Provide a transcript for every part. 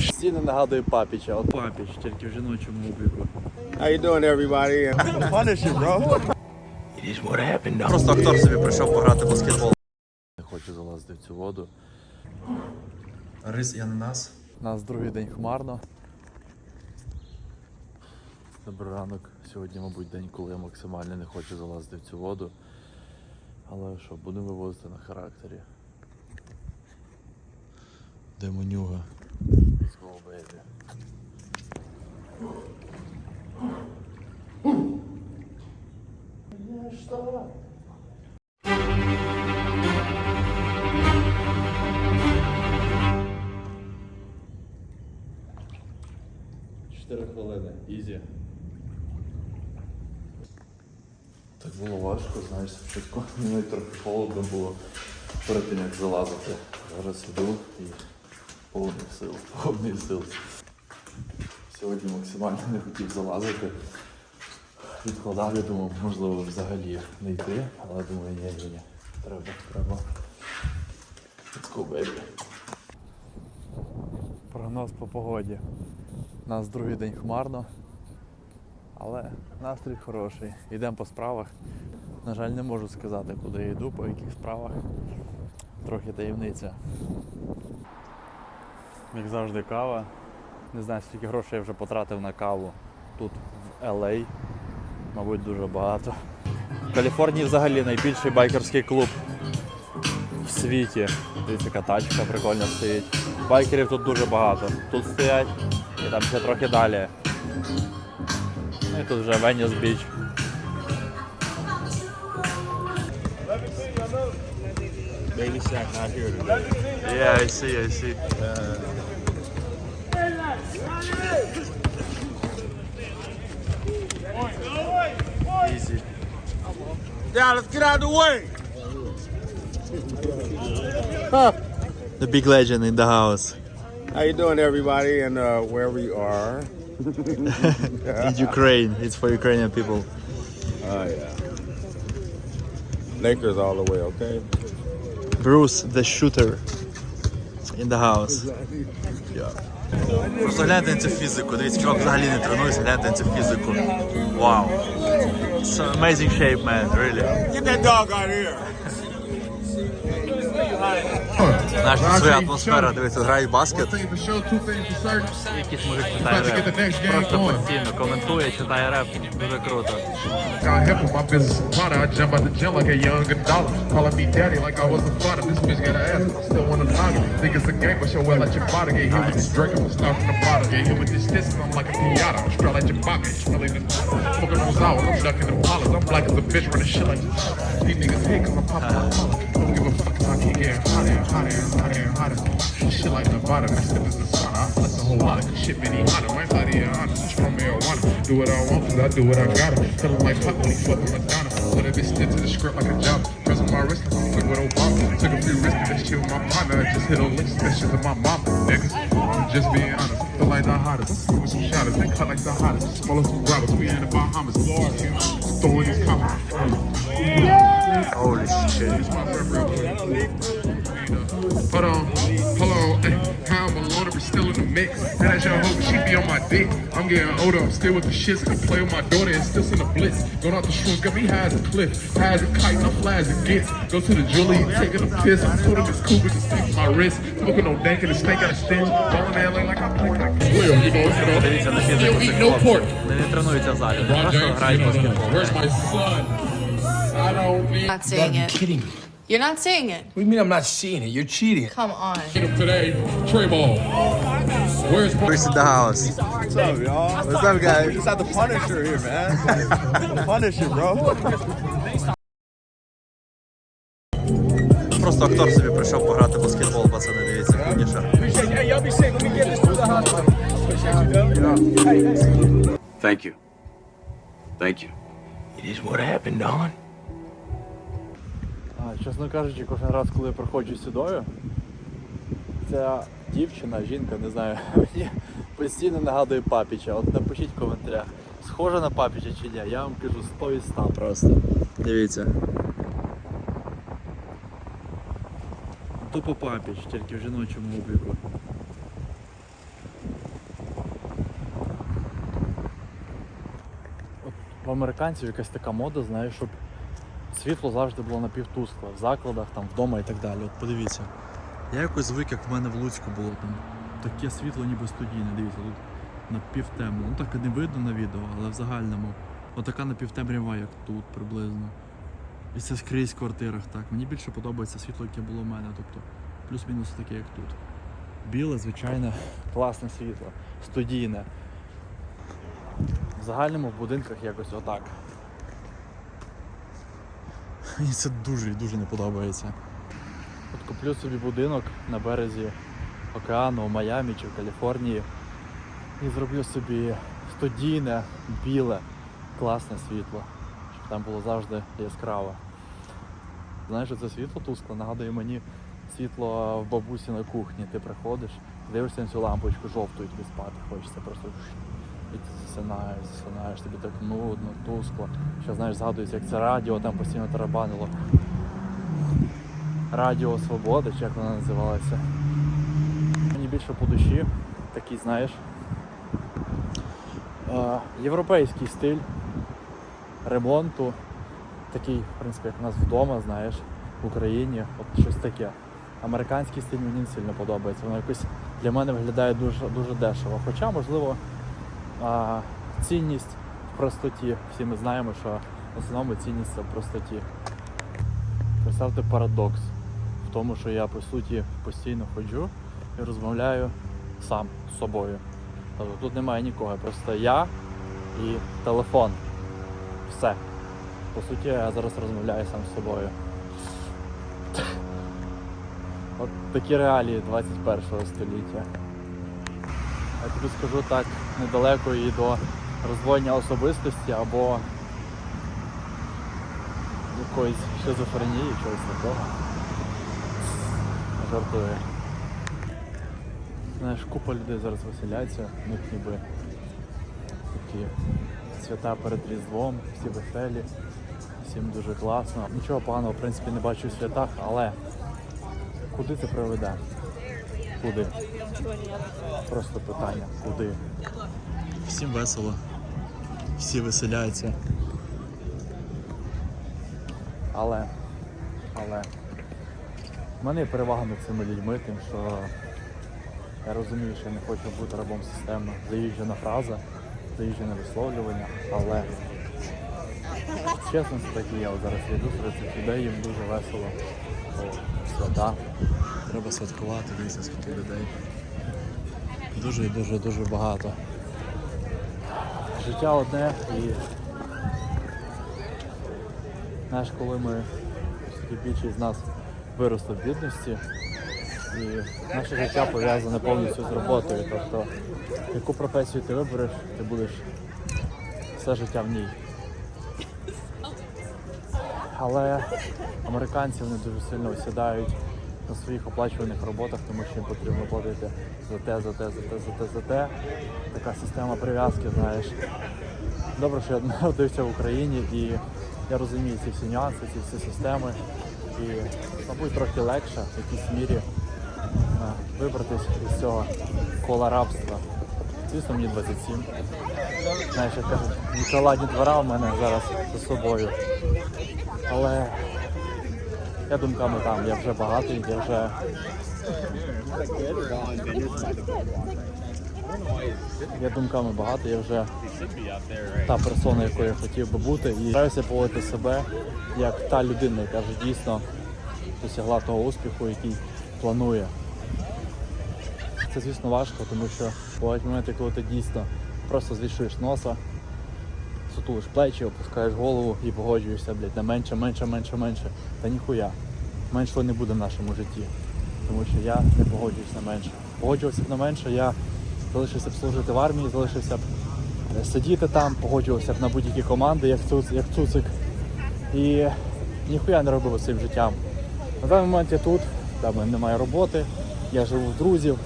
Стіни нагадує папіча, от папіч, тільки в жіночому обліку. How you doing, everybody? Паниші, бро. It is what happened, dog. Просто актор собі прийшов пограти в баскетбол. Не хочу залазити в цю воду. Рис і ананас. У нас другий день хмарно. Добрий ранок. Сьогодні, мабуть, день, коли я максимально не хочу залазити в цю воду. Але що, будемо вивозити на характері. Де манюга? Let's go, baby. Чотири хвилини. Ізі. Так було важко, знаєш, спочатку мені трохи холодно було перед тим, як залазити. Зараз іду і повний сил, повний сил. Сьогодні максимально не хотів залазити. Відкладав, я думав, можливо, взагалі не йти, але думаю, ні, ні, ні. Треба, треба. Let's go, baby. Прогноз по погоді. У нас другий день хмарно, але настрій хороший. Йдемо по справах. На жаль, не можу сказати, куди я йду, по яких справах. Трохи таємниця. Як завжди, кава. Не знаю, скільки грошей я вже потратив на каву тут в LA. Мабуть, дуже багато. В Каліфорнії взагалі найбільший байкерський клуб в світі. Дивіться, яка тачка прикольно стоїть. Байкерів тут дуже багато. Тут стоять і там ще трохи далі. Ну і тут вже Веніс Біч. Baby Shaq not here today. Yeah, I see, I see. Easy. Yeah, let's get out of the way. The big legend in the house. How you doing, everybody, and uh, wherever you are? In Ukraine. It's for Ukrainian people. Oh yeah. Lakers all the way, okay? Bruce, the shooter. In the house. Просто гляньте на цю фізику. Дивіться, чувак взагалі не тренується, гляньте на цю фізику. Вау. It's amazing shape, man, really. Get that dog out of here. Знаєш, тут своя атмосфера, дивіться, грають баскет. Якийсь мужик читає реп. Просто постійно коментує, читає реп. Дуже круто. Get. Get. These niggas hate cause I'm popping. Don't give a fuck cause I keep getting hotter and hotter and hotter and hotter. Shit like Nevada, step is the sauna. I flex a whole lot of shit, many hotter. My body and honest, it's from marijuana. Do what I want cause I do what I gotta. Feeling like Pop when he fucking Madonna. Put a bitch stick to the script like a job. Pressing my wrist like I'm fucking with Obama. Took a few risks, that shit with my partner. I just hit a lick, that shit with my mama. Niggas, I'm just being honest. Feel like the hottest. Me some shotters, they cut like the hottest. Smell some grabbers, we in the Bahamas. Lord, throwing these comments. Holy shit. It's my friend real quick. Hold on, hold on, ay, how I'm alone, we're still in the mix. And that's your hope, she be on my dick. I'm getting older, I'm still with the shits. Can play with my daughter and still send a blitz. Going out the shrooms, got me high as a cliff. High as a kite, no fly as it gets. Go to the jewelry, taking a piss. I told him it's cool, but just take my wrist. Smoking no dank and the snake got a stench. Going in LA like I play like Will, you know, you know. Дивіться на фізику Still цих eat no pork. хлопців. Вони не тренуються в залі, вони просто грають в баскетбол. Where's my son? I don't need Not seeing it. kidding me. You're not seeing it. What do you mean I'm not seeing it? You're cheating. Come on. him today. Trey ball. Where's my Bruce in the house. What's up, y'all? What's up, guys? We just had the Punisher here, man. the Punisher, bro. Просто актор собі прийшов пограти в баскетбол, пацани, дивіться, фінішер. Thank you. Thank you. It is what happened, Don. чесно кажучи, кожен раз, коли я проходжу сюди ця дівчина, жінка, не знаю, мені постійно нагадує папіча. От напишіть в коментарях, схожа на папіча чи ні, я вам кажу 100 і 100 просто. Дивіться. Тупо папіч, тільки в жіночому обліку. От в американців якась така мода, знаєш, щоб світло завжди було напівтускле в закладах, там, вдома і так далі. От подивіться. Я якось звик, як в мене в Луцьку було там таке світло, ніби студійне. Дивіться, тут напівтемно. Ну так і не видно на відео, але в загальному. Отака напівтемрява, як тут приблизно. І це скрізь в квартирах так. Мені більше подобається світло, яке було в мене, тобто плюс-мінус таке, як тут. Біле, звичайне, класне світло, студійне. В загальному в будинках якось отак. Мені це дуже і дуже не подобається. От куплю собі будинок на березі океану у Майамі чи в Каліфорнії і зроблю собі студійне, біле, класне світло, щоб там було завжди яскраво. Знаєш, це світло тускле нагадує мені світло в бабусі на кухні. Ти приходиш, дивишся на цю лампочку жовту і тобі спати хочеться просто. І засинаєш, засинаєш, тобі так нудно, тускло. Ще знаєш, згадується, як це радіо там постійно тарабанило. Радіо Свобода, чи як воно називалося. Мені більше по душі, такий, знаєш, е, європейський стиль ремонту. Такий, в принципі, як у нас вдома, знаєш, в Україні, от щось таке. Американський стиль мені сильно подобається. Воно якось для мене виглядає дуже, дуже дешево. Хоча, можливо, а, цінність в простоті. Всі ми знаємо, що в основному цінність це в простоті. Представте парадокс в тому, що я по суті постійно ходжу і розмовляю сам з собою. Тобто тут немає нікого, просто я і телефон. Все. По суті, я зараз розмовляю сам з собою. От такі реалії 21 століття. Я тобі скажу так, недалеко і до роздвоєння особистості або якоїсь шизофренії, чогось такого. Жартую. Знаєш, купа людей зараз веселяться, у них ніби такі свята перед Різдвом, всі веселі, всім дуже класно. Нічого поганого, в принципі, не бачу в святах, але куди це приведе? Куди? Просто питання, куди? Всім весело, всі веселяються. Але, але в мене є перевага над цими людьми, тим, що я розумію, що я не хочу бути рабом системи. Заїжджена фраза, заїжджене висловлювання, але чесно, це так і я. Зараз йду серед цих людей, їм дуже весело. Свята. Треба святкувати, дивіться, скільки людей. Дуже і дуже дуже багато. Життя одне і знаєш, коли ми більшість з нас виросли в бідності, і наше життя пов'язане повністю з роботою. Тобто, яку професію ти вибереш, ти будеш все життя в ній. Але американці вони дуже сильно осідають на своїх оплачуваних роботах, тому що їм потрібно платити за те, за те, за те, за те, за те. Така система прив'язки, знаєш. Добре, що я народився в Україні і я розумію ці всі нюанси, ці всі системи. І, мабуть, трохи легше в якійсь мірі а, вибратись із цього кола рабства. Звісно, мені 27. Знаєш, як кажуть, ніколадні двора в мене зараз за собою. Але я думками там, я вже багатий, я вже. Я думками багатий, я вже та персона, якою я хотів би бути, і стараюся поводити себе як та людина, яка вже дійсно досягла того успіху, який планує. Це, звісно, важко, тому що бувають моменти, коли ти дійсно просто звішуєш носа, сутулиш плечі, опускаєш голову і погоджуєшся, блядь, на менше, менше, менше, менше. Та ніхуя. Меншого не буде в нашому житті. Тому що я не погоджуюсь на менше. Погоджувався б на менше, я залишився б служити в армії, залишився б е, сидіти там, погоджувався б на будь-які команди, як, цуц, як цуцик. І ніхуя не робив своїм життям. На даний момент я тут, там немає роботи, я живу в друзів.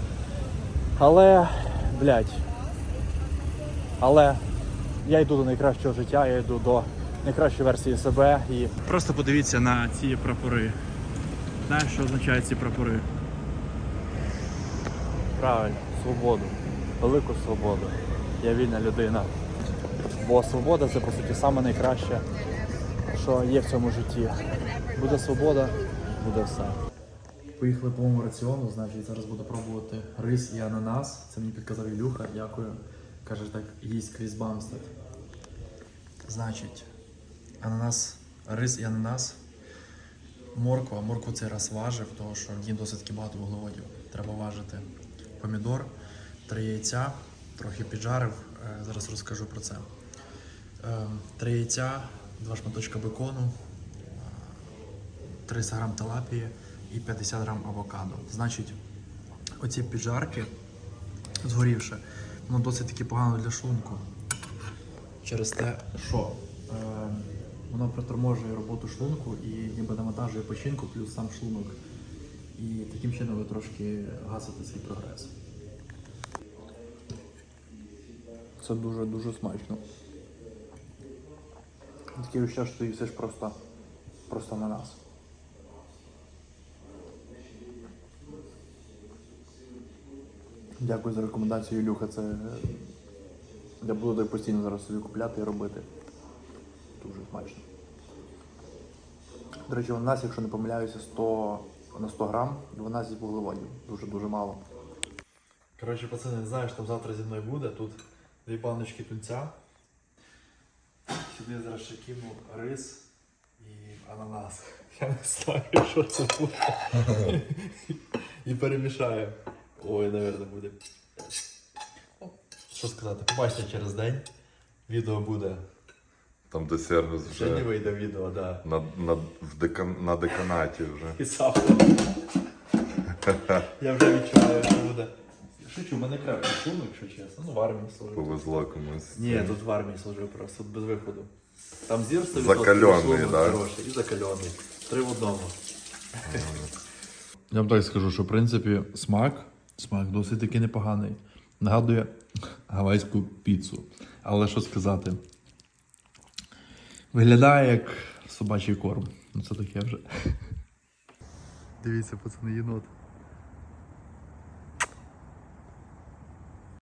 Але, блядь, але я йду до найкращого життя, я йду до найкращої версії себе і. Просто подивіться на ці прапори. Знаєш, що означають ці прапори? Правильно, свободу. Велику свободу. Я вільна людина. Бо свобода це по суті саме найкраще, що є в цьому житті. Буде свобода, буде все. Поїхали по моєму раціону, значить зараз буду пробувати рис і ананас. Це мені підказав Ілюха, дякую. Каже, так їсть Кріс Бамстед. Значить, ананас, рис і ананас. Морква. Моркву цей раз важив, тому що в день досить таки багато вуглеводів. Треба важити помідор, три яйця, трохи піджарив. е, Зараз розкажу про це. Е, Три яйця, два шматочка бекону, 300 грам талапії і 50 грам авокадо. Значить, оці піджарки згорівши, воно досить таки погано для шлунку. Через те, що е, воно приторможує роботу шлунку і ніби навантажує печінку, плюс сам шлунок. І таким чином ви трошки гасите свій прогрес. Це дуже-дуже смачно. Таке відчуття, що ти їсиш просто, просто на нас. Дякую за рекомендацію, Ілюха. Це я буду так постійно зараз собі купляти і робити. Дуже смачно. До речі, у нас, якщо не помиляюся, 100 на 100 грам 12 вуглеводів. Дуже-дуже мало. Коротше, пацани, що там завтра зі мною буде. Тут дві баночки тунця. Сюди зараз ще кину рис і ананас. Я не знаю, що це буде. І перемішаю. Ой, напевно, буде. Що сказати? Побачите через день. Відео буде. Там де сервіс Ще не вийде відео, так. Да. на, на, в декан, на деканаті вже. І сам. Я вже відчуваю, що буде. Шучу, в мене крепкий шлунок, якщо чесно. Ну, в армії служив. Повезло комусь. Ні, тут в армії служив просто, тут без виходу. Там зір 100% Закальоний, да? хороший і закальоний. Три в одному. Я вам так скажу, що в принципі смак, смак досить таки непоганий. Нагадує гавайську піцу. Але що сказати? Виглядає як собачий корм. Ну це таке вже. Дивіться, пацани, єнот.